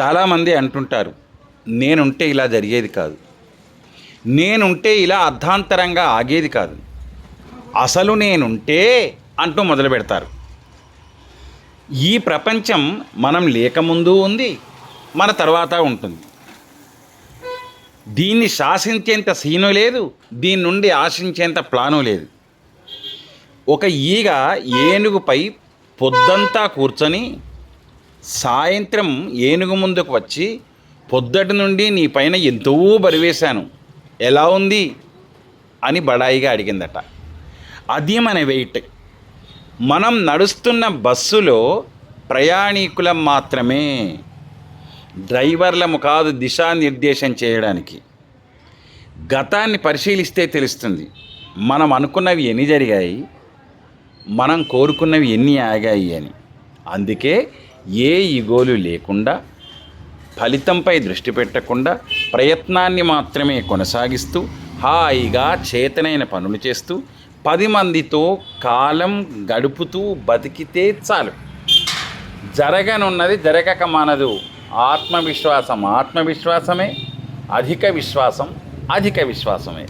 చాలామంది అంటుంటారు నేనుంటే ఇలా జరిగేది కాదు. నేనుంటే ఇలా అర్ధాంతరంగా ఆగేది కాదు. అసలు నేనుంటే అంటూ మొదలు పెడతారు. ఈ ప్రపంచం మనం లేకముందు ఉంది మన తర్వాత ఉంటుంది. దీన్ని శాసించేంత సీను లేదు దీని నుండి ఆశించేంత ప్లాను లేదు. ఒక ఈగ ఏనుగుపై పొద్దంతా కూర్చొని సాయంత్రం ఏనుగు ముందుకు వచ్చి పొద్దటి నుండి నీ పైన ఎంతో బరివేశాను. ఎలా ఉంది? అని బడాయిగా అడిగిందట. అది మన వెయిట్. మనం నడుస్తున్న బస్సులో ప్రయాణికులం మాత్రమే. డ్రైవర్లము కాదు దిశానిర్దేశం చేయడానికి. గతాన్ని పరిశీలిస్తే తెలుస్తుంది. మనం అనుకున్నవి ఎన్ని జరిగాయి? మనం కోరుకున్నవి ఎన్ని ఆగాయి అని. అందుకే ఏ ఇగోలు లేకుండా ఫలితంపై దృష్టి పెట్టకుండా ప్రయత్నాన్ని మాత్రమే కొనసాగిస్తూ హాయిగా చేతనైన పనులు చేస్తూ పది మందితో కాలం గడుపుతూ బతికితే చాలు. జరగనున్నది జరగక మానదు. ఆత్మవిశ్వాసం ఆత్మవిశ్వాసమే అధిక విశ్వాసం అధిక విశ్వాసమే.